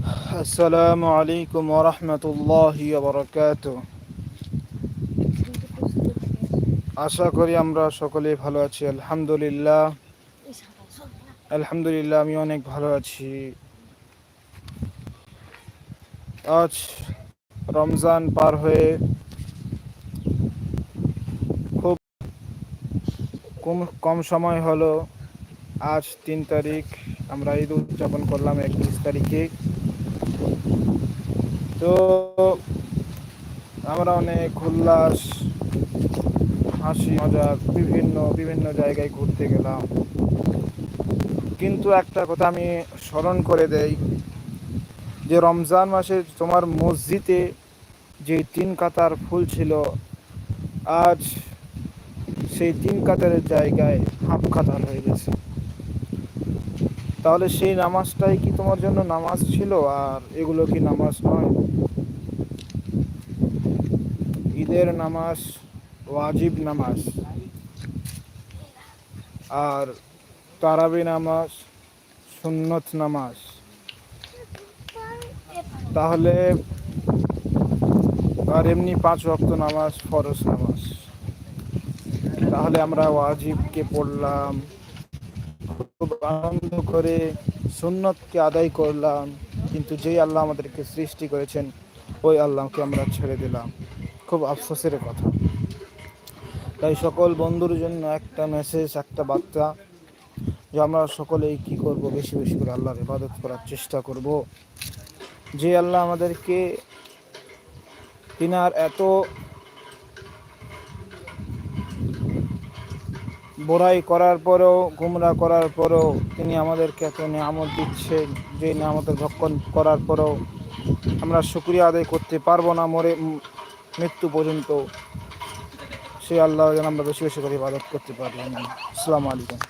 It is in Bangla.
আসসালামু আলাইকুম ওরহমতুল্লাহ বরকাত আশা করি আমরা সকলে ভালো আছি, আলহামদুলিল্লাহ। আলহামদুলিল্লাহ, আমি অনেক ভালো আছি। আজ রমজান পার হয়ে খুব কম কম সময় হলো। আজ তিন তারিখ, আমরা ঈদ উদযাপন করলাম একত্রিশ তারিখে। তো আমরা অনেক উল্লাস, হাসি, মজা, বিভিন্ন বিভিন্ন জায়গায় ঘুরতে গেলাম। কিন্তু একটা কথা আমি স্মরণ করে দেই, যে রমজান মাসে তোমার মসজিদে যে তিন কাতার ফুল ছিল, আজ সেই তিন কাতারের জায়গায় হাফ কাতার হয়ে গেছে। তাহলে সেই নামাজটাই কি তোমার জন্য নামাজ ছিল আর এগুলো কি নামাজ নয়? ঈদের নামাজ, ওয়াজিব নামাজ আর তারাবি নামাজ, সুন্নত নামাজ। তাহলে আর এমনি পাঁচ রক্ত নামাজ, ফরজ নামাজ। তাহলে আমরা ওয়াজিবকে পড়লাম। আনন্দ করে সুন্নতকে আদায় করলাম, কিন্তু যেই আল্লাহ আমাদেরকে সৃষ্টি করেছেন, ওই আল্লাহকে আমরা ছেড়ে দিলাম। খুব আফসোসের কথা। তাই সকল বন্ধুর জন্য একটা মেসেজ একটা বার্তা, যে আমরা সকলেই কি করব, বেশি বেশি করে আল্লাহর ইবাদত করার চেষ্টা করব। যে আল্লাহ আমাদেরকে, তিনার এত বোরাই করার পরেও, গুমরা করার পরেও তিনি আমাদেরকে এত নিয়ামত দিচ্ছেন, যে নিয়ামতের ভক্ষণ করার পরেও আমরা শুক্রিয়া আদায় করতে পারব না মরে মৃত্যু পর্যন্ত। সে আল্লাহ যেন আমরা বেশি বেশি করে ইবাদত করতে পারি আসসালামু আলাইকুম।